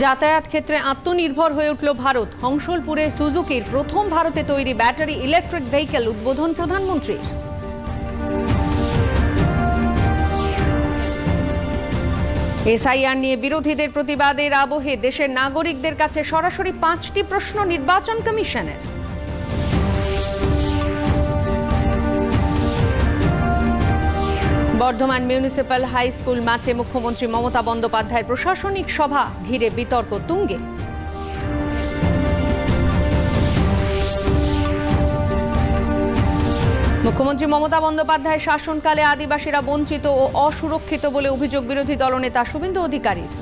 যাতায়াত ক্ষেত্রে আত্মনির্ভর হয়ে উঠল ভারত। হংসলপুরে সুজুকির প্রথম ভারতে তৈরি ব্যাটারি ইলেকট্রিক ভেহিকেল উদ্বোধন প্রধানমন্ত্রীর। এসআইআর নিয়ে বিরোধীদের প্রতিবাদের আবহে দেশের নাগরিকদের কাছে সরাসরি পাঁচটি প্রশ্ন নির্বাচন কমিশনের। বর্ধমান মিউনিসিপ্যাল হাই স্কুল মাঠে মুখ্যমন্ত্রী মমতা বন্দ্যোপাধ্যায়ের প্রশাসনিক সভা ঘিরে বিতর্ক তুঙ্গে। মুখ্যমন্ত্রী মমতা বন্দ্যোপাধ্যায়ের শাসনকালে আদিবাসীরা বঞ্চিত ও অসুরক্ষিত বলে অভিযোগ বিরোধী দলনেতা শুভেন্দু অধিকারীর।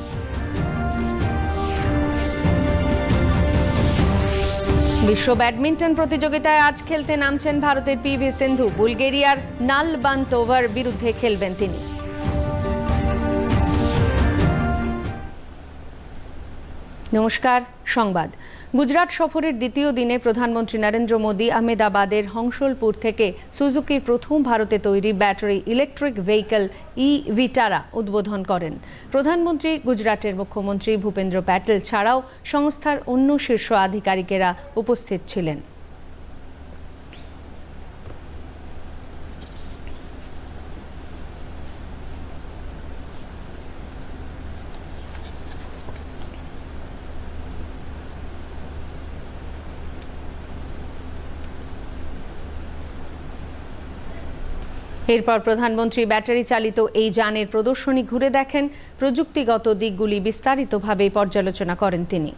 বিশ্ব ব্যাডমিন্টন প্রতিযোগিতায় আজ খেলতে নামছেন ভারতের পি ভি সিন্ধু। বুলগেরিয়ার নালবান্তোভার বিরুদ্ধে খেলবেন তিনি। নমস্কার, সংবাদ। গুজরাট সফরের দ্বিতীয় দিনে প্রধানমন্ত্রী নরেন্দ্র মোদী আহমেদাবাদের হংসলপুর থেকে সুজুকির প্রথম ভারতে তৈরি battery electric vehicle E Vitara উদ্বোধন করেন। প্রধানমন্ত্রী গুজরাটের মুখ্যমন্ত্রী ভূপেন্দ্র প্যাটেল ছাড়াও সংস্থার অন্য শীর্ষ আধিকারিকেরা উপস্থিত ছিলেন। এরপর প্রধানমন্ত্রী ব্যাটারি চালিত এই যানের প্রদর্শনী ঘুরে দেখেন, প্রযুক্তিগত দিকগুলি বিস্তারিতভাবে পর্যালোচনা করেন তিনি।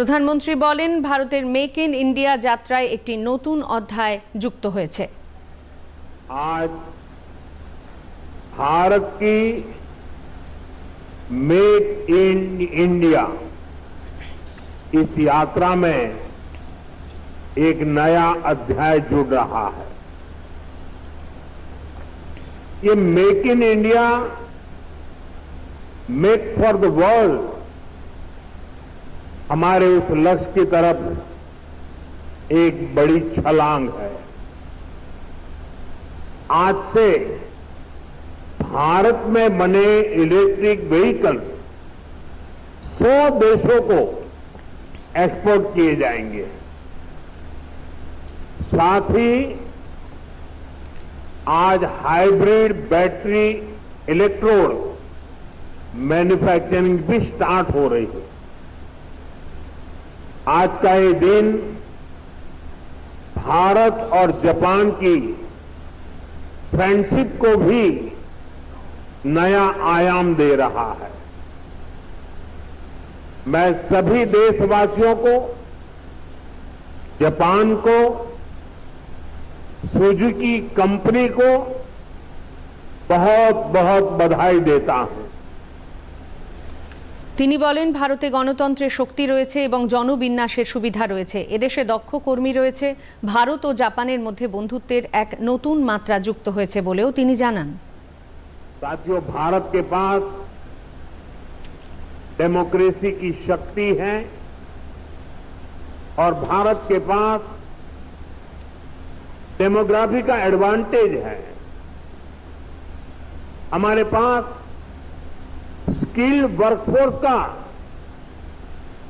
প্রধানমন্ত্রী বলেন ভারতের মেক ইন ইন্ডিয়া যাত্রায় একটি নতুন অধ্যায় যুক্ত হয়েছে आज भारत की मेक इन इंडिया इस यात्रा में एक नया अध्याय जुड़ रहा है ये make in India make for the world हमारे उस लक्ष्य की तरफ़ एक बड़ी छलांग है। आज से भारत में बने इलेक्ट्रिक व्हीकल्स 100 देशों को एक्सपोर्ट किए जाएँगे। साथ ही आज हाइब्रिड बैटरी इलेक्ट्रोड मैन्युफैक्चरिंग भी स्टार्ट हो रही है। आज का ये दिन भारत और जापान की फ्रेंडशिप को भी नया आयाम दे रहा है। मैं सभी देशवासियों को, जापान को, सुजुकी कंपनी को बहुत बहुत बधाई देता हूँ। তিনি বলেন ভারতে গণতন্ত্রের শক্তি রয়েছে এবং জনবিন্যাসের সুবিধা রয়েছে এদেশে দক্ষ কর্মী রয়েছে ভারত ও জাপানের মধ্যে বন্ধুত্বের এক নতুন মাত্রা যুক্ত হয়েছে বলেও তিনি জানান साथियों भारत के पास डेमोक्रेसी की शक्ति है और भारत के पास डेमोग्राफी का एडवांटेज है हमारे पास स्किल वर्कफोर्स का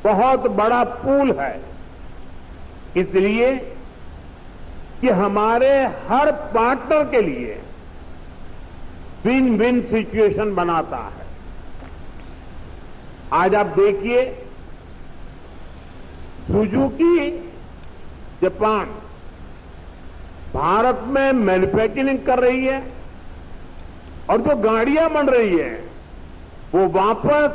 बहुत बड़ा पूल है। इसलिए कि हमारे हर पार्टनर के लिए विन विन सिचुएशन बनाता है। आज आप देखिए सुजुकी जापान भारत में मैन्युफैक्चरिंग कर रही है और जो गाड़ियाँ बन रही है वो वापस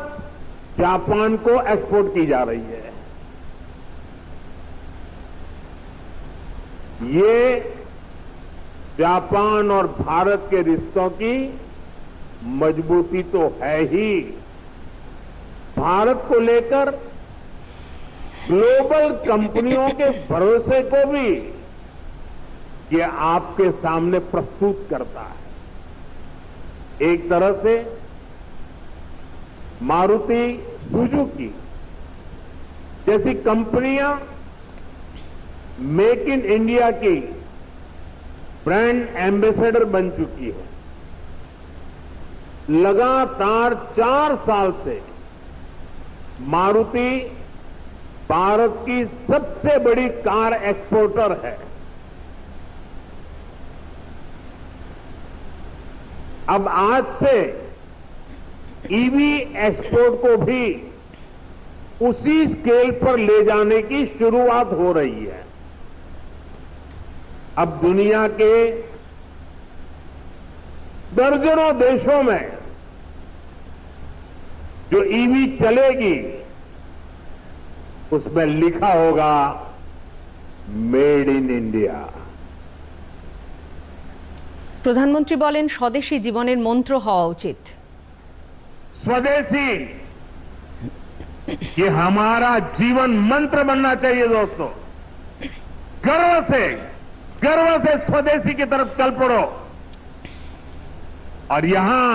जापान को एक्सपोर्ट की जा रही है। ये जापान और भारत के रिश्तों की मजबूती तो है ही। भारत को लेकर ग्लोबल कंपनियों के भरोसे को भी ये आपके सामने प्रस्तुत करता है। एक तरह से मारुति सुजुकी जैसी कंपनियाँ मेक इन इंडिया की ब्रांड एम्बेसडर बन चुकी है। लगातार चार साल से मारुति भारत की सबसे बड़ी कार एक्सपोर्टर है। अब आज से ईवी एक्सपोर्ट को भी उसी स्केल पर ले जाने की शुरुआत हो रही है अब दुनिया के दर्जनों देशों में जो ईवी चलेगी उसमें लिखा होगा मेड इन इंडिया প্রধানমন্ত্রী বলেন স্বদেশী জীবনের মন্ত্র হওয়া উচিত स्वदेशी ये हमारा जीवन मंत्र बनना चाहिए दोस्तों। गर्व से गर्व से स्वदेशी की तरफ़ चल पड़ो। और यहाँ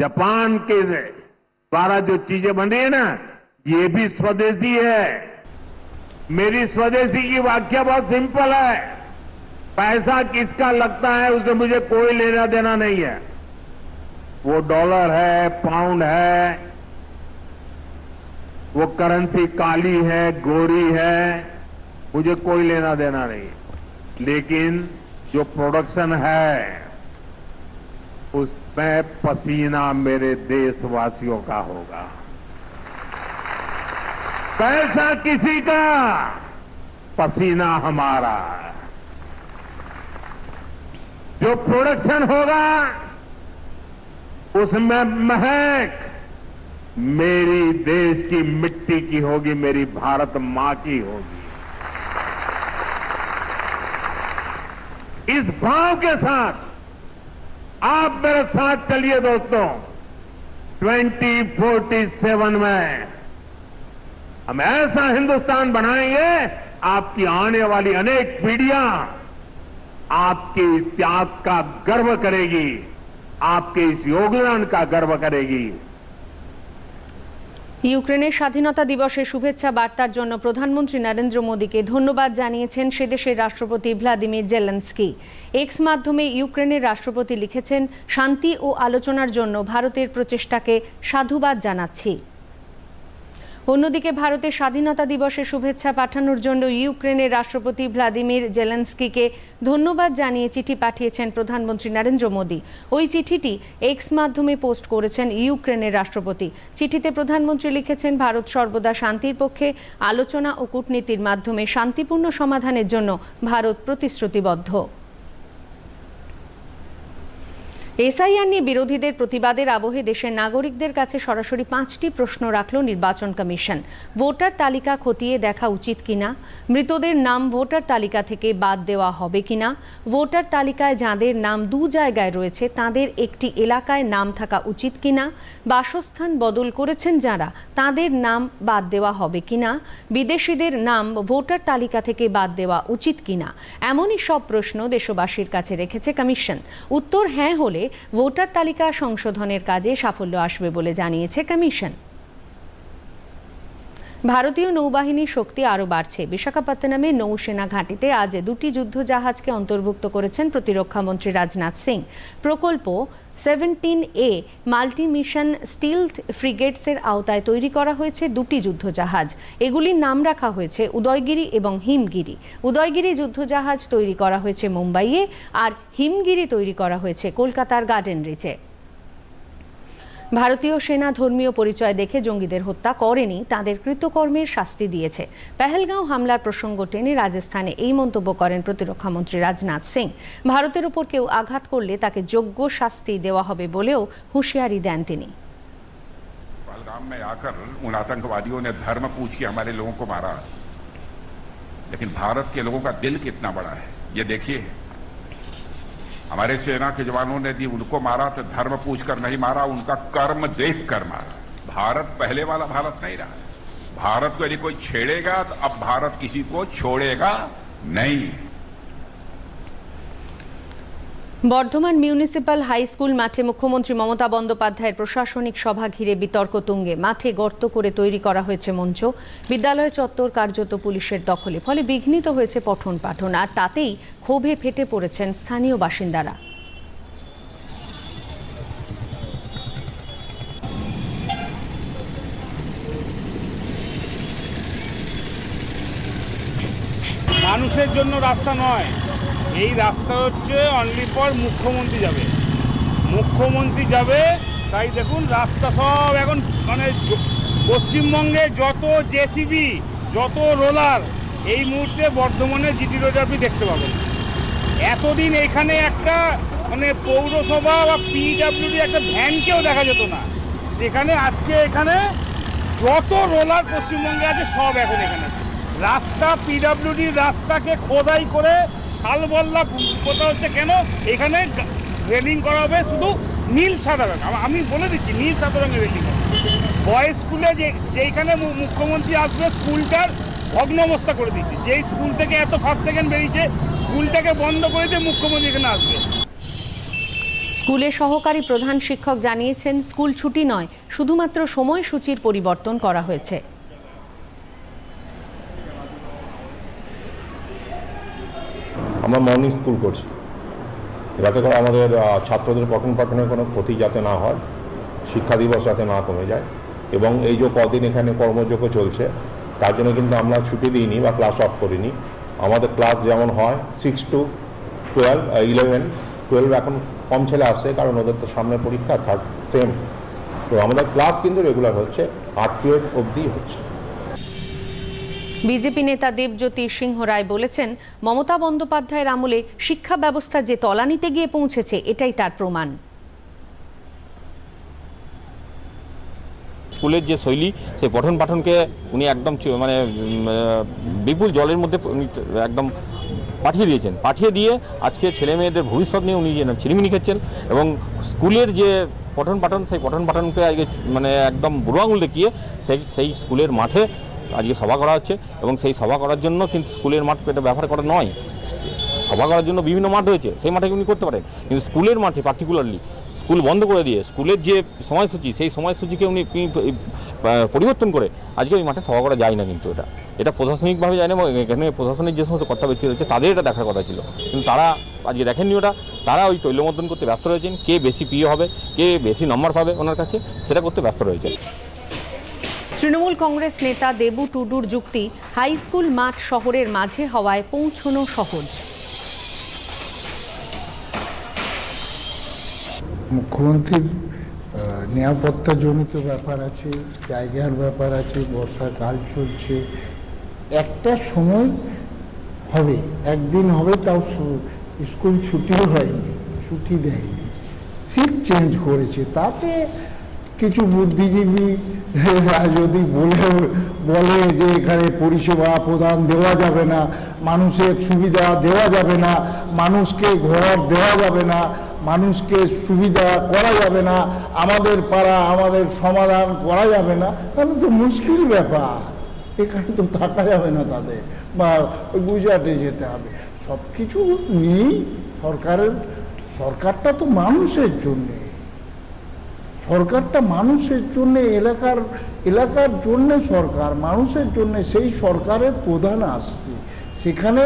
जापान के द्वारा जो चीज़ें बन रही है ना, ये भी स्वदेशी है। मेरी स्वदेशी की व्याख्या बहुत सिंपल है। पैसा किसका लगता है, उसे मुझे कोई लेना देना नहीं है। वो डॉलर है, पाउंड है, वो करेंसी काली है, गोरी है, मुझे कोई लेना देना नहीं। लेकिन जो प्रोडक्शन है, उसमें पसीना मेरे देशवासियों का होगा। पैसा किसी का, पसीना हमारा। जो प्रोडक्शन होगा उसमें महक। मेरी देश की मिट्टी की होगी, मेरी भारत माँ की होगी। इस भाव के साथ आप मेरे साथ चलिए दोस्तों 2047 में हम ऐसा हिंदुस्तान बनाएँगे, आपकी आने वाली अनेक पीढ़ियाँ आपके त्याग का गर्व करेगी। आपके इस योगदान का गर्व करेगी ইউক্রেনের স্বাধীনতা দিবসের শুভেচ্ছা বার্তার জন্য প্রধানমন্ত্রী নরেন্দ্র মোদীকে ধন্যবাদ জানিয়েছেন সে দেশের রাষ্ট্রপতি ভ্লাদিমির জেলেন্সকি এক্স মাধ্যমে ইউক্রেনের রাষ্ট্রপতি লিখেছেন শান্তি ও আলোচনার জন্য ভারতের প্রচেষ্টাকে সাধুবাদ জানাচ্ছি অন্যদিকে ভারতের স্বাধীনতা দিবসের শুভেচ্ছা পাঠানোর জন্য ইউক্রেনের রাষ্ট্রপতি ভ্লাদিমির জেলেন্সকিকে ধন্যবাদ জানিয়ে চিঠি পাঠিয়েছেন প্রধানমন্ত্রী নরেন্দ্র মোদী। ওই চিঠিটি এক্স মাধ্যমে পোস্ট করেছেন ইউক্রেনের রাষ্ট্রপতি। চিঠিতে প্রধানমন্ত্রী লিখেছেন, ভারত সর্বদা শান্তির পক্ষে, আলোচনা ও কূটনীতির মাধ্যমে শান্তিপূর্ণ সমাধানের জন্য ভারত প্রতিশ্রুতিবদ্ধ। এসআইআর নিয়ে বিরোধীদের প্রতিবাদের আবহে দেশের নাগরিকদের কাছে সরাসরি পাঁচটি প্রশ্ন রাখল নির্বাচন কমিশন। ভোটার তালিকা খতিয়ে দেখা উচিত কিনা? মৃতদের নাম ভোটার তালিকা থেকে বাদ দেওয়া হবে কিনা? ভোটার তালিকায় যাঁদের নাম দু জায়গায় রয়েছে, তাদের একটি এলাকায় নাম থাকা উচিত কিনা? বাসস্থান বদল করেছেন যারা, তাদের নাম বাদ দেওয়া হবে কিনা? বিদেশিদের নাম ভোটার তালিকা থেকে বাদ দেওয়া উচিত কিনা? এমনই সব প্রশ্ন দেশবাসীর কাছে রেখেছে কমিশন। উত্তর হ্যাঁ হলে ভোটার তালিকা সংশোধনের কাজে সাফল্য আসবে বলে জানিয়েছে কমিশন। ভারতীয় নৌবাহিনীর শক্তি আরও বাড়ছে। বিশাখাপত্তনমে নৌসেনা ঘাঁটিতে আজ দুটি যুদ্ধ জাহাজকে অন্তর্ভুক্ত করেছেন প্রতিরক্ষামন্ত্রী রাজনাথ সিং। প্রকল্প সেভেন্টিন এ মাল্টিমিশন স্টিলথ ফ্রিগেটসের আওতায় তৈরি করা হয়েছে দুটি যুদ্ধজাহাজ। এগুলির নাম রাখা হয়েছে উদয়গিরি এবং হিমগিরি। উদয়গিরি যুদ্ধজাহাজ তৈরি করা হয়েছে মুম্বাইয়ে আর হিমগিরি তৈরি করা হয়েছে কলকাতার গার্ডেন রিচে ভারতীয় সেনা ধর্মীয় পরিচয় দেখে জঙ্গিদের হত্যা করেনি তাদের কৃতকর্মের শাস্তি দিয়েছে পেহেলগাঁও হামলার প্রসঙ্গ টেনে রাজস্থানে এই মন্তব্য করেন প্রতিরক্ষামন্ত্রী রাজনাথ সিং ভারতের ওপর কেউ আঘাত করলে তাকে যোগ্য শাস্তি দেওয়া হবে বলেও হুঁশিয়ারি দেন তিনি पहलगाम में आकर उन आतंकवादियों ने धर्म पूछ के हमारे लोगों को मारा लेकिन भारत के लोगों का दिल कितना बड़ा है ये देखिए हमारे सेना के जवानों ने यदि उनको मारा तो धर्म पूछकर नहीं मारा, उनका कर्म देख कर मारा। भारत पहले वाला भारत नहीं रहा। भारत को यदि कोई छेड़ेगा तो अब भारत किसी को छोड़ेगा नहीं। বর্ধমান মিউনিসিপ্যাল হাই স্কুল মাঠে মুখ্যমন্ত্রী মমতা বন্দ্যোপাধ্যায়ের প্রশাসনিক সভা ঘিরে বিতর্ক তুঙ্গে। মাঠে গর্ত করে তৈরি করা হয়েছে মঞ্চ। বিদ্যালয় চত্বর কার্যত পুলিশের দখলে, ফলে বিঘ্নিত হয়েছে পঠন পাঠন, আর তাতেই ক্ষোভে ফেটে পড়েছেন স্থানীয় বাসিন্দারা। মানুষের জন্য রাস্তা নয় এই রাস্তা হচ্ছে অনলি ফর মুখ্যমন্ত্রী যাবে। মুখ্যমন্ত্রী যাবে, তাই দেখুন রাস্তা সব এখন মানে পশ্চিমবঙ্গে যত জেসিবি যত রোলার, এই মুহূর্তে বর্ধমানে জিটি রোডে আপনি দেখতে পাবেন। এতদিন এখানে একটা মানে পৌরসভা বা পিডাব্লিউডি একটা ভ্যানকেও দেখা যেত না। সেখানে আজকে এখানে যত রোলার পশ্চিমবঙ্গে আছে সব এখন এখানে। রাস্তা পিডাব্লিউডির রাস্তাকে খোদাই করে শালবল্লা কোথা হচ্ছে কেন? এখানে রেলিং করা হবে শুধু নীল সাদা রঙ আমি বলে দিচ্ছি, নীল সাদা রঙের রেলিং বয়েজ স্কুলে যে যেইখানে মুখ্যমন্ত্রী আসবে, স্কুলটার ভগ্নবস্থা করে দিচ্ছে। যেই স্কুল থেকে এত ফার্স্ট সেকেন্ড বেরিয়েছে, স্কুলটাকে বন্ধ করে দিয়ে মুখ্যমন্ত্রী এখানে আসবে। স্কুলের সহকারী প্রধান শিক্ষক জানিয়েছেন, স্কুল ছুটি নয়, শুধুমাত্র সময়সূচির পরিবর্তন করা হয়েছে। আমরা মর্নিং স্কুল করছি। যাতে করে আমাদের ছাত্রদের পঠন পাঠনের কোনো ক্ষতি যাতে না হয়, শিক্ষা দিবস যাতে না কমে যায়। এবং এই যে কদিন এখানে কর্মযোগ্য চলছে, তার জন্য কিন্তু আমরা ছুটি দিইনি বা ক্লাস অফ করিনি। আমাদের ক্লাস যেমন হয় six to twelve eleven twelve এখন কম ছেলে আসছে কারণ ওদের তো সামনে পরীক্ষা থাক সেম তো আমাদের ক্লাস কিন্তু রেগুলার হচ্ছে, আট টুয়েলভ অবধি হচ্ছে। বিজেপি নেতা দেবজ্যোতি সিংহ রায় বলেছেন, মমতা বন্দ্যোপাধ্যায়ের আমলে শিক্ষা ব্যবস্থা যে তলানিতে গিয়ে পৌঁছেছে, এটাই তার প্রমাণ। স্কুলের যে শৈলী, সেই পঠন পাঠনকে উনি একদম মানে বিপুল জলের মধ্যে একদম পাঠিয়ে দিয়েছেন। পাঠিয়ে দিয়ে আজকে ছেলে মেয়েদের ভবিষ্যৎ নিয়ে উনি যেন ছিনিমিনি খেচ্ছেন এবং স্কুলের যে পঠন পাঠন সেই পঠন পাঠনকে আজকে মানে একদম বুড়ো আঙুল দেখিয়ে সেই সেই স্কুলের মাঠে আজকে সভা করা হচ্ছে এবং সেই সভা করার জন্য কিন্তু স্কুলের মাঠ এটা ব্যবহার করা নয়। সভা করার জন্য বিভিন্ন মাঠ রয়েছে, সেই মাঠে উনি করতে পারেন। কিন্তু স্কুলের মাঠে পার্টিকুলারলি স্কুল বন্ধ করে দিয়ে স্কুলের যে সময়সূচি, সেই সময়সূচিকে উনি পরিবর্তন করে আজকে ওই মাঠে সভা করা যায় না কিন্তু এটা। এটা প্রশাসনিকভাবে যায় না এবং এখানে প্রশাসনিক যে সমস্ত কর্তা ব্যক্তি রয়েছে, তাদের এটা দেখার কথা ছিল। কিন্তু তারা আজকে দেখেননি ওটা। তারা ওই তৈলমর্দন করতে ব্যস্ত রয়েছেন। কে বেশি প্রিয় হবে, কে বেশি নম্বর পাবে ওনার কাছে, সেটা করতে ব্যস্ত রয়েছে তৃণমূল কংগ্রেস নেতা দেবু টুডুর যুক্তি, হাই স্কুল মাঠ শহরের মাঝে হওয়ায় পৌঁছনো সহজ। মুখ্যমন্ত্রীর নিরাপত্তাজনিত ব্যাপার আছে, জায়গার ব্যাপার আছে বর্ষাকাল চলছে। একটা সময় হবে, একদিন হবে, তাও স্কুল ছুটিও হয়নি, ছুটি দেয়নি। সিট চেঞ্জ করেছে, তাতে কিছু বুদ্ধিজীবী যদি বলে বলে যে এখানে পরিষেবা প্রদান দেওয়া যাবে না, মানুষের সুবিধা দেওয়া যাবে না, মানুষকে ঘর দেওয়া যাবে না, মানুষকে সুবিধা করা যাবে না, আমাদের পাড়া আমাদের সমাধান করা যাবে না, তাহলে তো মুশকিল ব্যাপার। এখানে তো থাকা যাবে না তাদের, বা গুজরাটে যেতে হবে। সব কিছু নিয়েই সরকারের, সরকারটা তো মানুষের জন্যে। সরকারটা মানুষের জন্য, এলাকার এলাকার জন্য সরকার, মানুষের জন্য সেই সরকারের প্রধান আসছে। সেখানে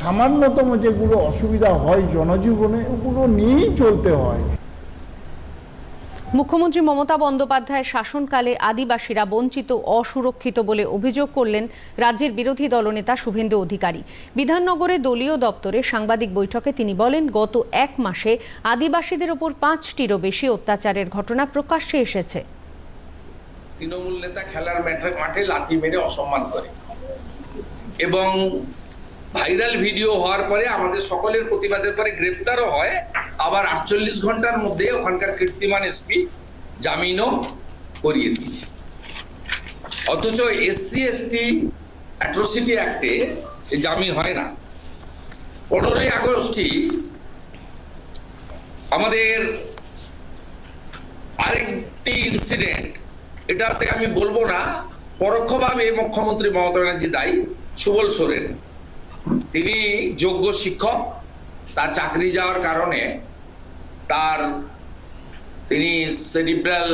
সামান্যতম যেগুলো অসুবিধা হয় জনজীবনে, ওগুলো নিয়েই চলতে হয়। মুখ্যমন্ত্রী মমতা বন্দ্যোপাধ্যায়ের শাসনকালে আদিবাসীরা বঞ্চিত, অসুরক্ষিত বলে অভিযোগ করলেন রাজ্যের বিরোধী দলনেতা শুভেন্দু অধিকারী। বিধাননগরে দলীয় দপ্তরে সাংবাদিক বৈঠকে তিনি বলেন, গত এক মাসে আদিবাসীদের ওপর পাঁচটিরও বেশি অত্যাচারের ঘটনা প্রকাশ্যে এসেছে। তৃণমূল নেতা খেলার মাঠে লাথি মেরে অসম্মান করে এবং ভাইরাল ভিডিও হওয়ার পরে আমাদের সকলের প্রতিবাদের পরে গ্রেপ্তারও হয়। আবার আটচল্লিশ ঘণ্টার মধ্যে ওখানকার কীর্তিমান এসপি জামিনও করিয়ে দিয়েছে। অথচ এসসি, এসটি, অ্যাট্রোসিটি অ্যাক্টে জামিন হয় না। পনেরোই আগস্টই আমাদের আরেকটি ইনসিডেন্ট এটাতে আমি বলব না, পরোক্ষভাবে মুখ্যমন্ত্রী মমতা ব্যানার্জি দায়ী, সুবল সোরেন। তিনি যোগ্য শিক্ষক, তার চাকরি যাওয়ার কারণে তার তিনি সেরিব্রাল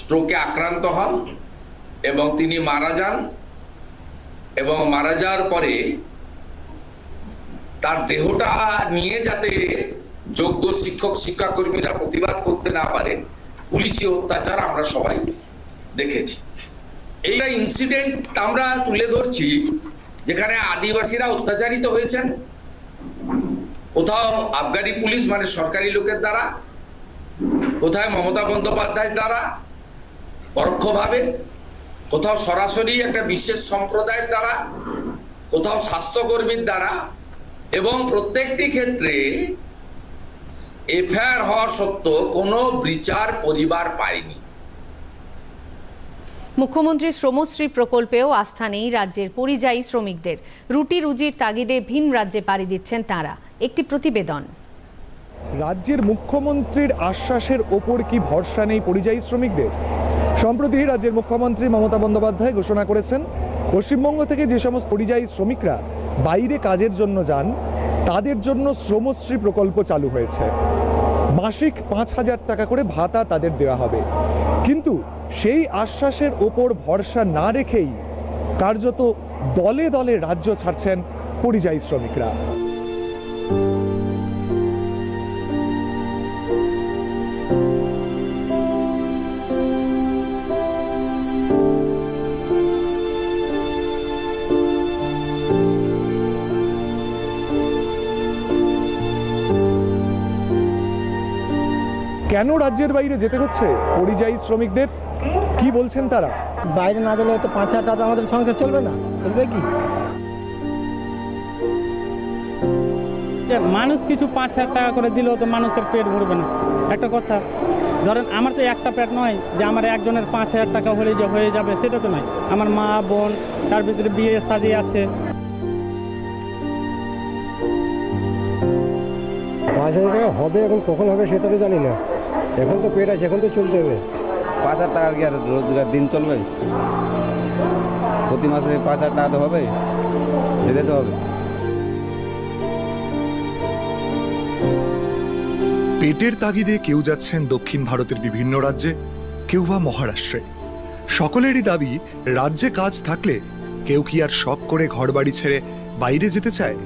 স্ট্রোকে আক্রান্ত হন এবং তিনি মারা যান এবং মারা যাওয়ার পরে তার দেহটা নিয়ে যাতে যোগ্য শিক্ষক, শিক্ষাকর্মীরা প্রতিবাদ করতে না পারে, পুলিশি অত্যাচার আমরা সবাই দেখেছি। এইটা ইনসিডেন্ট আমরা তুলে ধরছি যেখানে আদিবাসীরা অত্যাচারিত হয়েছেন। কোথাও আফগানি পুলিশ মানে সরকারি লোকের দ্বারা, কোথায় মমতা বন্দ্যোপাধ্যায়ের দ্বারা পরোক্ষভাবে, কোথাও সরাসরি একটা বিশেষ সম্প্রদায়ের দ্বারা, কোথাও স্বাস্থ্যকর্মীর দ্বারা, এবং প্রত্যেকটি ক্ষেত্রে এফআইআর হওয়া সত্ত্বেও কোনো বিচার পরিবার পায়নি। মুখ্যমন্ত্রী শ্রমশ্রী প্রকল্পেও আস্থা নেই রাজ্যের পরিযায়ী শ্রমিকদের। রুটি রুজির তাগিদে ভিন রাজ্যে পাড়ি দিচ্ছেন তাঁরা। একটি প্রতিবেদন। রাজ্যের মুখ্যমন্ত্রীর আশ্বাসের ওপর কি ভরসা নেই পরিযায়ী শ্রমিকদের? সম্প্রতি রাজ্যের মুখ্যমন্ত্রী মমতা বন্দ্যোপাধ্যায় ঘোষণা করেছেন, পশ্চিমবঙ্গ থেকে যে সমস্ত পরিযায়ী শ্রমিকরা বাইরে কাজের জন্য যান, তাদের জন্য শ্রমশ্রী প্রকল্প চালু হয়েছে। মাসিক পাঁচ হাজার টাকা করে ভাতা তাদের দেওয়া হবে। কিন্তু সেই আশ্বাসের ওপর ভরসা না রেখেই কার্যত দলে দলে রাজ্য ছাড়ছেন পরিযায়ী শ্রমিকরা। কেন রাজ্যের বাইরে যেতে হচ্ছে পরিযায়ী শ্রমিকদের? কি বলছেন তারা? বাইরে না গেলে তো পাঁচ হাজার টাকা আমাদের সংসার চলবে না। চলবে কি? মানুষ কিছু পাঁচ হাজার টাকা করে দিলেও তো মানুষের পেট ভরবে না। একটা কথা ধরেন আমার তো একটা পেট নয় যে আমার একজনের পাঁচ হাজার টাকা হলে যে হয়ে যাবে সেটা তো নয়। আমার মা বোন তার ভিতরে বিয়ে শাদি আছে। পাঁচ হাজার টাকা হবে এখন কখন হবে সেটা তো জানি না। এখন তো পেট আছে এখন তো চলতে হবে। পাঁচ হাজার টাকা কি আর রোজগার দিন চলবে? প্রতি মাসে পাঁচ হাজার টাকা তো হবে। যেতে তো হবে। পেটের তাগিদে কেউ যাচ্ছেন দক্ষিণ ভারতের বিভিন্ন রাজ্যে, কেউ বা মহারাষ্ট্রে। সকলেরই দাবি, রাজ্যে কাজ থাকলে কেউ কি আর শখ করে ঘরবাড়ি ছেড়ে বাইরে যেতে চায়?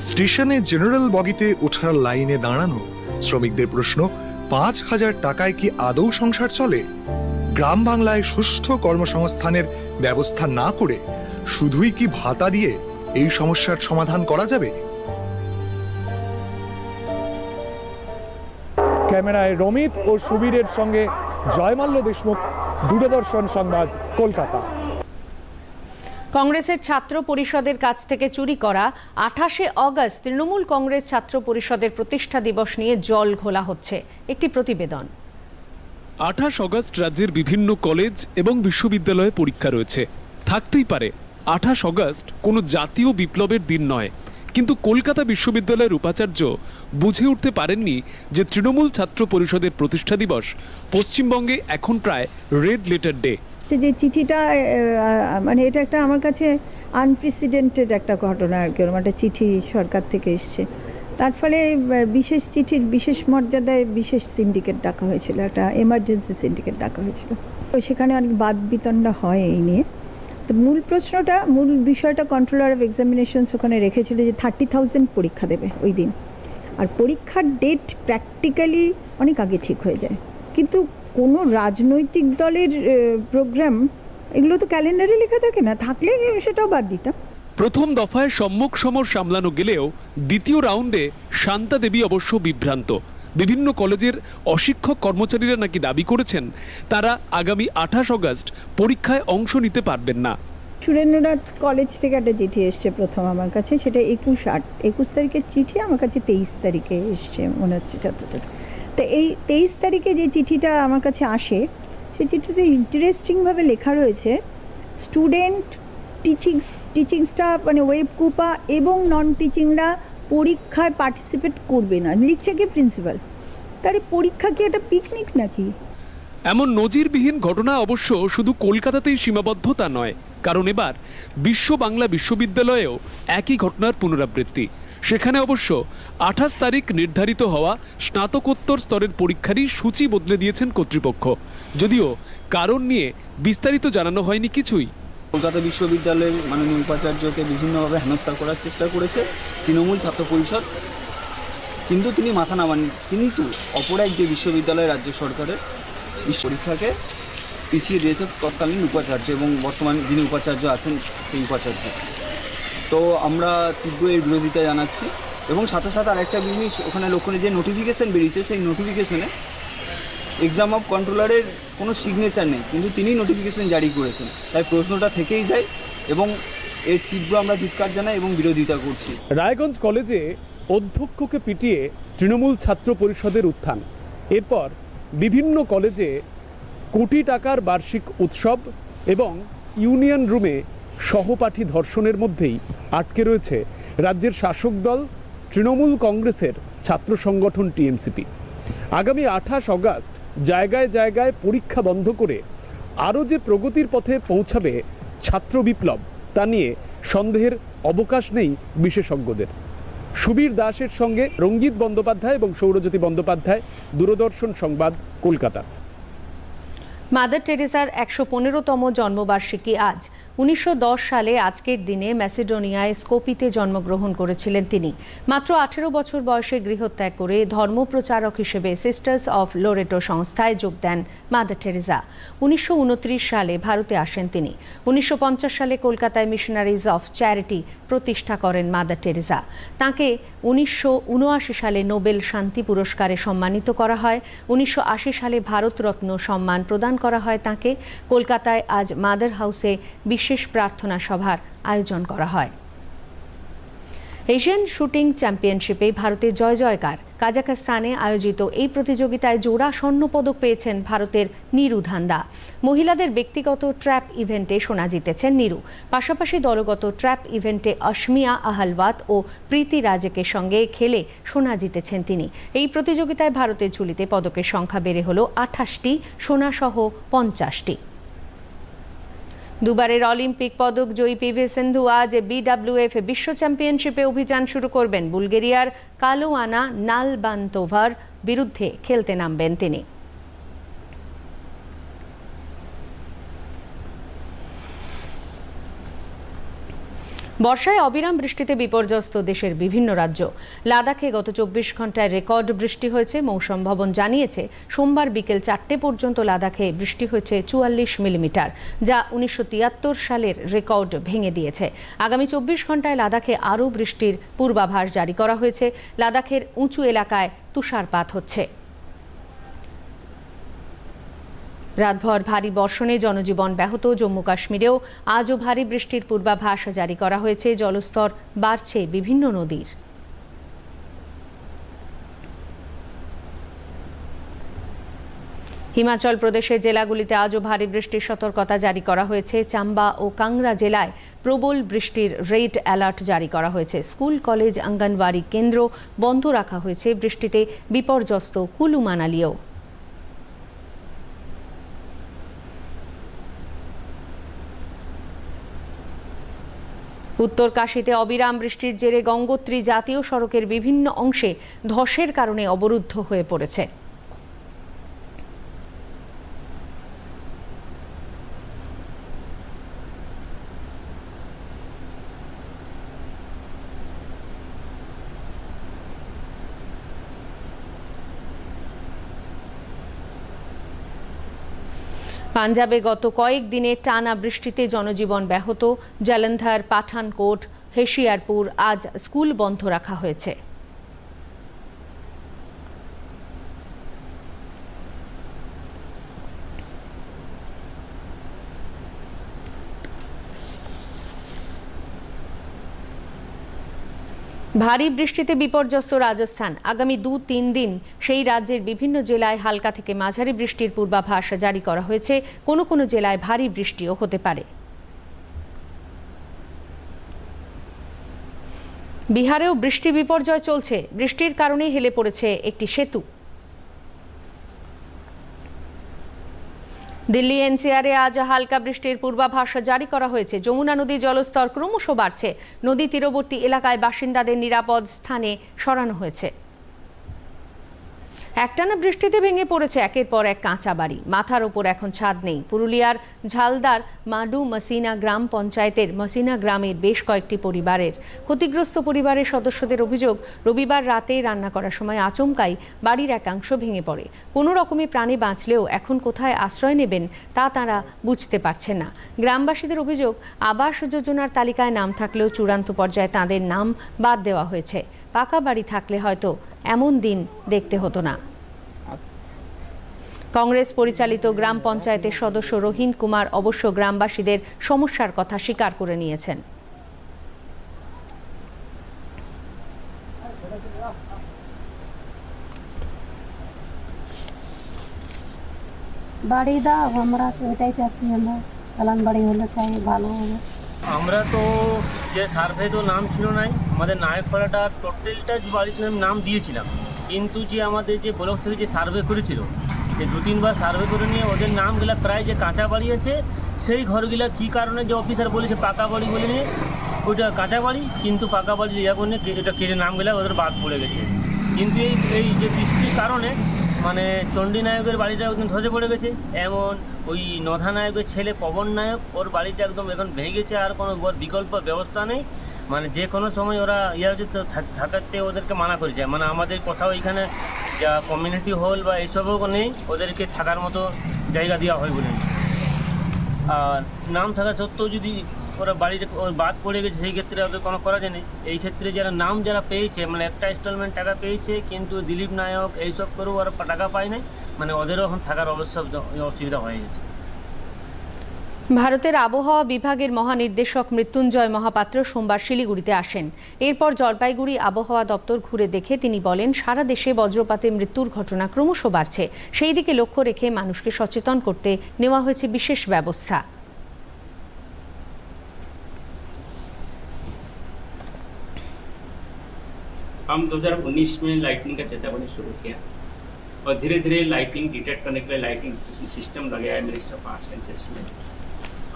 স্টেশনে জেনারেল বগিতে ওঠার লাইনে দাঁড়ানো শ্রমিকদের প্রশ্ন পাঁচ হাজার টাকায় কি আদৌ সংসার চলে? গ্রাম বাংলায় সুষ্ঠু কর্মসংস্থানের ব্যবস্থা না করে শুধুই কি ভাতা দিয়ে এই সমস্যার সমাধান করা যাবে? ক্যামেরায় রমিত ও সুবীরের সঙ্গে জয়মাল্য দেশমুখ, দূরদর্শন সংবাদ, কলকাতা। কংগ্রেসের ছাত্র পরিষদের কাছ থেকে চুরি করা আঠাশে অগস্ট তৃণমূল কংগ্রেস ছাত্র পরিষদের প্রতিষ্ঠা দিবস নিয়ে জল ঘোলা হচ্ছে। একটি প্রতিবেদন। আঠাশ অগস্ট রাজ্যের বিভিন্ন কলেজ এবং বিশ্ববিদ্যালয়ে পরীক্ষা রয়েছে। থাকতেই পারে, আঠাশ অগস্ট কোনো জাতীয় বিপ্লবের দিন নয়। কিন্তু কলকাতা বিশ্ববিদ্যালয়ের উপাচার্য বুঝে উঠতে পারেননি যে তৃণমূল ছাত্র পরিষদের প্রতিষ্ঠা দিবস পশ্চিমবঙ্গে এখন প্রায় রেড লেটার ডে যে চিঠিটা মানে এটা একটা আমার কাছে আনপ্রেসিডেন্টেড একটা ঘটনা আর কি ওরকম একটা চিঠি সরকার থেকে এসছে। তার ফলে বিশেষ চিঠির বিশেষ মর্যাদায় বিশেষ সিন্ডিকেট ডাকা হয়েছিল, একটা এমার্জেন্সি সিন্ডিকেট ডাকা হয়েছিল। তো সেখানে অনেক বাদ বিতণ্ডা হয় এই নিয়ে। তো মূল প্রশ্নটা, মূল বিষয়টা কন্ট্রোলার অফ এক্সামিনেশনস ওখানে রেখেছিল যে থার্টি থাউজেন্ড পরীক্ষা দেবে ওই দিন। আর পরীক্ষার ডেট প্র্যাকটিক্যালি অনেক আগে ঠিক হয়ে যায়। কিন্তু কোনো রাজনৈতিক দলের প্রোগ্রাম এগুলো তো ক্যালেন্ডারে লেখা থাকে না থাকলে সেটাও বাদ দিতাম। প্রথম দফায় সম্মুখ সমর সামলানো গেলেও দ্বিতীয় রাউন্ডে শান্তা দেবী অবশ্য বিভ্রান্ত। বিভিন্ন কলেজের অশিক্ষক কর্মচারীরা নাকি দাবি করেছেন তারা আগামী আঠাশ অগস্ট পরীক্ষায় অংশ নিতে পারবেন না। সুরেন্দ্রনাথ কলেজ থেকে একটা চিঠি এসছে প্রথম আমার কাছে সেটা একুশ আট একুশ তারিখের চিঠি আমার কাছে তেইশ তারিখে এসছে মনে হচ্ছে যতদূর তো এই তেইশ তারিখে যে চিঠিটা আমার কাছে আসে, সেই চিঠিতে ইন্টারেস্টিংভাবে লেখা রয়েছে স্টুডেন্ট টিচিং টিচিং স্টাফ মানে ওয়েব কুপা এবং নন টিচিংরা পরীক্ষায় পার্টিসিপেট করবে না। লিখছে কি প্রিন্সিপাল তার পরীক্ষা কি একটা পিকনিক নাকি? এমন নজিরবিহীন ঘটনা অবশ্য শুধু কলকাতাতেই সীমাবদ্ধ তা নয়, কারণ এবার বিশ্ব বাংলা বিশ্ববিদ্যালয়েও একই ঘটনার পুনরাবৃত্তি। সেখানে অবশ্য আঠাশ তারিখ নির্ধারিত হওয়া স্নাতকোত্তর স্তরের পরীক্ষারই সূচি বদলে দিয়েছেন কর্তৃপক্ষ। যদিও কারণ নিয়ে বিস্তারিত জানানো হয়নি কিছুই। কলকাতা বিশ্ববিদ্যালয়ের মাননীয় উপাচার্যকে বিভিন্নভাবে হেনস্থা করার চেষ্টা করেছে তৃণমূল ছাত্র পরিষদ। কিন্তু তিনি মাথা নামাননি। তিনি তো অপর এক যে বিশ্ববিদ্যালয় রাজ্য সরকারের পরীক্ষাকে পিছিয়ে দিয়েছে তৎকালীন উপাচার্য এবং বর্তমান যিনি উপাচার্য আছেন সেই উপাচার্য। তো আমরা তীব্র এর বিরোধিতা জানাচ্ছি। এবং সাথে সাথে আরেকটা জিনিস, ওখানে লক্ষণে যে নোটিফিকেশান বেরিয়েছে, সেই নোটিফিকেশনে এক্সাম অফ কন্ট্রোলারের কোনো সিগনেচার নেই, কিন্তু তিনি নোটিফিকেশন জারি করেছেন। তাই প্রশ্নটা থেকেই যায় এবং এর তীব্র আমরা ধিক্কার জানাই এবং বিরোধিতা করছি। রায়গঞ্জ কলেজে অধ্যক্ষকে পিটিয়ে তৃণমূল ছাত্র পরিষদের উত্থান। এরপর বিভিন্ন কলেজে কোটি টাকার বার্ষিক উৎসব এবং ইউনিয়ন রুমে সহপাঠী ধর্ষণের মধ্যেই আটকে রয়েছে রাজ্যের শাসক দল, তৃণমূল কংগ্রেসের ছাত্র সংগঠন টিএমসিপি। আগামী আঠাশ অগাস্ট জায়গায় জায়গায় পরীক্ষা বন্ধ করে আরও যে প্রগতির পথে পৌঁছাবে ছাত্র বিপ্লব, তা নিয়ে সন্দেহের অবকাশ নেই বিশেষজ্ঞদের। সুবীর দাসের সঙ্গে রঙ্গিত বন্দ্যোপাধ্যায় এবং সৌরজ্যোতি বন্দ্যোপাধ্যায়, দূরদর্শন সংবাদ, কলকাতা। মাদার টেরেসার একশো পনেরোতম জন্মবার্ষিকী আজ। উনিশশো দশ সালে আজকের দিনে ম্যাসিডোনিয়ায় স্কোপিতে জন্মগ্রহণ করেছিলেন তিনি। মাত্র আঠেরো বছর বয়সে গৃহত্যাগ করে ধর্মপ্রচারক হিসেবে সিস্টার্স অফ লোরেটো সংস্থায় যোগ দেন মাদার টেরেসা উনিশশো সালে ভারতে আসেন তিনি। উনিশশো পঞ্চাশ সালে কলকাতায় মিশনারিজ অফ চ্যারিটি প্রতিষ্ঠা করেন মাদার টেরেসা তাকে উনিশশো সালে নোবেল শান্তি পুরস্কারে সম্মানিত করা হয়। উনিশশো আশি সালে ভারতরত্ন সম্মান প্রদান করা হয় তাকে। কলকাতায় আজ মাদার হাউসে বিশেষ প্রার্থনা সভার আয়োজন করা হয়। এশিয়ান শুটিং চ্যাম্পিয়নশিপে ভারতের জয় জয়কার। কাজাখস্তানে আয়োজিত এই প্রতিযোগিতায় জোড়া স্বর্ণপদক পেয়েছেন ভারতের নিরু ধান্দা। মহিলাদের ব্যক্তিগত ট্র্যাপ ইভেন্টে সোনা জিতেছেন নিরু। পাশাপাশি দলগত ট্র্যাপ ইভেন্টে অশ্মিয়া আহালওয়াত ও প্রীতি রাজেকের সঙ্গে খেলে সোনা জিতেছেন তিনি। এই প্রতিযোগিতায় ভারতের ঝুলিতে পদকের সংখ্যা বেড়ে হল আঠাশটি, সোনাসহ পঞ্চাশটি। দুবারের অলিম্পিক পদক জয়ী পি ভি সিন্ধু আজ বিডাব্লিউএফ বিশ্ব চ্যাম্পিয়নশিপে অভিযান শুরু করবেন বুলগেরিয়ার কালোয়ানা নালবান্তোভার বিরুদ্ধে খেলতে নামবেন তিনি। বর্ষায় অবিরাম বৃষ্টিতে বিপর্যস্ত দেশের বিভিন্ন রাজ্য। লাদাখে গত চব্বিশ ঘন্টায় রেকর্ড বৃষ্টি হয়েছে। মৌসুম ভবন জানিয়েছে, সোমবার বিকেল চারটে পর্যন্ত লাদাখে বৃষ্টি হয়েছে চুয়াল্লিশ মিলিমিটার, যা উনিশশো তিয়াত্তর সালের রেকর্ড ভেঙে দিয়েছে। আগামী চব্বিশ ঘন্টায় লাদাখে আরও বৃষ্টির পূর্বাভাস জারি করা হয়েছে। লাদাখের উঁচু এলাকায় তুষারপাত হচ্ছে। রাতভর ভারী বর্ষণে জনজীবন ব্যাহত জম্মু কাশ্মীরেও আজও ভারী বৃষ্টির পূর্বাভাস জারি করা হয়েছে। জলস্তর বাড়ছে বিভিন্ন নদীর। হিমাচল প্রদেশের জেলাগুলিতে আজও ভারী বৃষ্টির সতর্কতা জারি করা হয়েছে। চাম্বা ও কাংড়া জেলায় প্রবল বৃষ্টির রেড অ্যালার্ট জারি করা হয়েছে। স্কুল, কলেজ অঙ্গনওয়াড়ি কেন্দ্র বন্ধ রাখা হয়েছে। বৃষ্টিতে বিপর্যস্ত কুলু মানালিও উত্তর কাশীতে অবিরাম বৃষ্টির জেরে গঙ্গোত্রী জাতীয় সড়কের বিভিন্ন অংশে ধসের কারণে অবরুদ্ধ হয়ে পড়েছে। পাঞ্জাবে গত কয়েক দিনে টানা বৃষ্টিতে জনজীবন ব্যাহত। জালন্ধার, পাঠানকোট, হেশিয়ারপুর আজ স্কুল বন্ধ রাখা হয়েছে। ভারী বৃষ্টিতে বিপর্যস্ত রাজস্থান। আগামী দু তিন দিন সেই রাজ্যের বিভিন্ন জেলায় হালকা থেকে মাঝারি বৃষ্টির পূর্বাভাস জারি করা হয়েছে। কোনো কোনো জেলায় ভারী বৃষ্টিও হতে পারে। বিহারেও বৃষ্টি বিপর্যয় চলছে। বৃষ্টির কারণে হেলে পড়েছে একটি সেতু। দিল্লি এনসিআরে আজ হালকা বৃষ্টির পূর্বাভাস জারি করা হয়েছে। যমুনা নদীর জলস্তর ক্রমশ বাড়ছে। নদী তীরবর্তী এলাকায় বাসিন্দাদের নিরাপদ স্থানে সরানো হয়েছে। একটানা বৃষ্টিতে ভেঙে পড়েছে একের পর এক কাঁচা বাড়ি। মাথার ওপর এখন ছাদ নেই। পুরুলিয়ার ঝালদার মাডু মসিনা গ্রাম পঞ্চায়েতের মসিনা গ্রামের বেশ কয়েকটি পরিবারের। ক্ষতিগ্রস্ত পরিবারের সদস্যদের অভিযোগ, রবিবার রাতে রান্না করার সময় আচমকাই বাড়ির একাংশ ভেঙে পড়ে। কোনো রকমে প্রাণে বাঁচলেও এখন কোথায় আশ্রয় নেবেন তা তারা বুঝতে পারছেন না। গ্রামবাসীদের অভিযোগ, আবাস যোজনার তালিকায় নাম থাকলেও চূড়ান্ত পর্যায়ে তাদের নাম বাদ দেওয়া হয়েছে। পাকা বাড়ি থাকলে হয়তো এমন দিন দেখতে হতো না। কংগ্রেস পরিচালিত গ্রাম পঞ্চায়েতের সদস্য রহিন কুমার অবশ্য গ্রামবাসীদের সমস্যার কথা স্বীকার করে নিয়েছেন। বাড়ি দাও আমরা সেটাই চাচ্ছি আমরা কালান বাড়ি হলে চাই ভালো হবে। আমরা তো যে সার্ভে তো নাম ছিল নাই, আমাদের নায়কপাড়াটা টোটালটা বাড়ির নাম নাম দিয়েছিলাম। কিন্তু যে আমাদের যে ব্লক থেকে যে সার্ভে করেছিল, যে দু তিনবার সার্ভে করে নিয়ে ওদের নামগুলা প্রায় যে কাঁচা বাড়ি আছে, সেই ঘরগুলা কী কারণে যে অফিসার বলেছে পাকা বাড়ি বলে নিয়ে, ওইটা কাঁচা বাড়ি, কিন্তু পাকা বাড়ি ইয়া করে এটা কেটে নামগুলা ওদের বাদ পড়ে গেছে। কিন্তু এই এই যে বৃষ্টির কারণে মানে চণ্ডী নায়কের বাড়িটা একদম ধসে পড়ে গেছে। এমন ওই নধা নায়কের ছেলে পবন নায়ক, ওর বাড়িটা একদম এখন ভেঙে গেছে, আর কোনো বিকল্প ব্যবস্থা নেই। মানে যে কোনো সময় ওরা ইয়া হচ্ছে থাকাতে ওদেরকে মানা করে যায়। মানে আমাদের কোথাও এখানে যা কমিউনিটি হল বা এইসবও নেই, ওদেরকে থাকার মতো জায়গা দেওয়া হয় বলে। আর নাম থাকা সত্ত্বেও যদি ওরা বাড়িতে বাদ পড়ে গেছে, সেই ক্ষেত্রে ওদের কোনো করা যায়নি এই ক্ষেত্রে যারা নাম যারা পেয়েছে মানে একটা ইনস্টলমেন্ট টাকা পেয়েছে, কিন্তু দিলীপ নায়ক এইসব করেও ওরা টাকা পায় নাই। মানে ওদেরও এখন থাকার অবস্থা অসুবিধা হয়ে গেছে। ভারতের আবহাওয়া বিভাগের মহানির্দেশক মৃত্যুঞ্জয় মহাপাত্র সোমবার শিলিগুড়িতে আসেন। এরপর জলপাইগুড়ি আবহাওয়া দপ্তর ঘুরে দেখে তিনি বলেন, সারা দেশে বজ্রপাতে মৃত্যুর ঘটনা ক্রমশ বাড়ছে। সেই দিকে লক্ষ্য রেখে মানুষকে সচেতন করতে নেওয়া হয়েছে বিশেষ ব্যবস্থা। हम 2019 में लाइटनिंग का चेतावनी शुरू किया। और धीरे धीरे लाइटिंग डिटेक्ट करने के लिए लाइटिंग सिस्टम लगाया है मिनिस्टर ऑफ़ आर्ट्स में।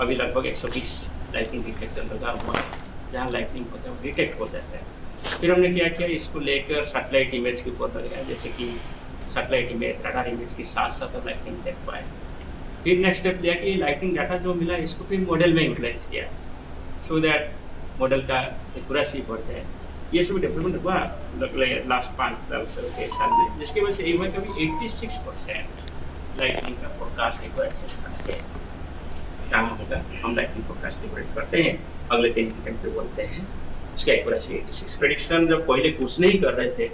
अभी लगभग 120 लाइटिंग डिटेक्टर लगा हुआ है, जहाँ लाइटनिंग होता है वो डिटेक्ट हो जाता है। फिर हमने क्या किया, इसको लेकर सैटेलाइट इमेज के ऊपर लगाया जैसे कि सैटेलाइट इमेज रडार इमेज के साथ साथ हम लाइटिंग देख पाए। फिर नेक्स्ट स्टेप लिया कि लाइटिंग डाटा जो मिला, इसको फिर मॉडल में यूटिलाइज किया। सो दैट मॉडल का एक्यूरेसी बढ़ जाए। ये सब डेवलपमेंट हुआ लास्ट पाँच साल से छः में जिसकी वजह से एक बार कभी 86 परसेंट लाइटिंग का फोरकास्ट एक्यूरेसी करते हैं काम होगा हम लाइटिंग फोरकास्ट एक्यूरेट करते हैं अगले तीन घंटे बोलते हैं उसका एक्यूरेसी 86 प्रेडिक्शन जब पहले कुछ नहीं कर रहे थे,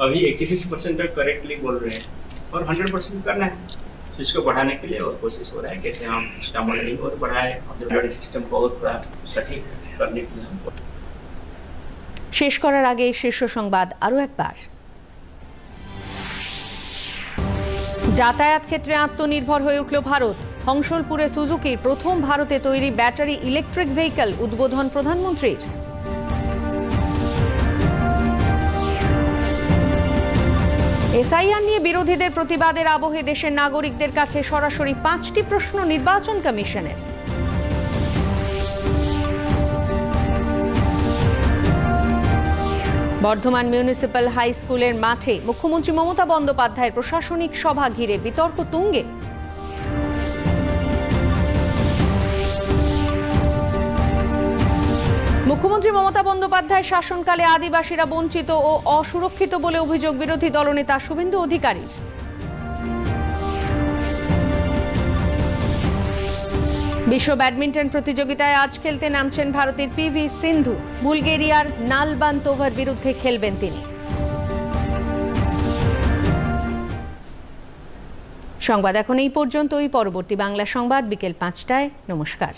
अभी 86 परसेंट तक करेक्टली बोल रहे हैं, और 100 परसेंट करना है। तो इसको बढ़ाने के लिए और कोशिश हो रहा है, कैसे हम इसका मॉडलिंग और बढ़ाए, और सिस्टम को और थोड़ा सटीक करने के लिए हम শেষ করার আগে শীর্ষ সংবাদ আরও একবার। যাতায়াত ক্ষেত্রে আত্মনির্ভর হয়ে উঠল ভারত। হংসলপুরে সুজুকির প্রথম ভারতে তৈরি ব্যাটারি ইলেকট্রিক ভেহিকল উদ্বোধন প্রধানমন্ত্রীর। এসআইআর নিয়ে বিরোধীদের প্রতিবাদের আবহে দেশের নাগরিকদের কাছে সরাসরি পাঁচটি প্রশ্ন নির্বাচন কমিশনের। বর্ধমান মিউনিসিপ্যাল হাই স্কুলের মাঠে মুখ্যমন্ত্রী মমতা বন্দ্যোপাধ্যায়ের প্রশাসনিক সভা ঘিরে বিতর্ক তুঙ্গে। মুখ্যমন্ত্রী মমতা বন্দ্যোপাধ্যায় শাসনকালে আদিবাসীরা বঞ্চিত ও অসুরক্ষিত বলে অভিযোগ বিরোধী দলনেতা শুভেন্দু অধিকারীর। বিশ্ব ব্যাডমিন্টন প্রতিযোগিতায় আজ খেলতে নামছেন ভারতের পিভি সিন্ধু। বুলগেরিয়ার নালবান তোভার বিরুদ্ধে খেলবেন তিনি। সংবাদ এখন এই পর্যন্তই। পরবর্তী বাংলা সংবাদ বিকেল পাঁচটায়। নমস্কার।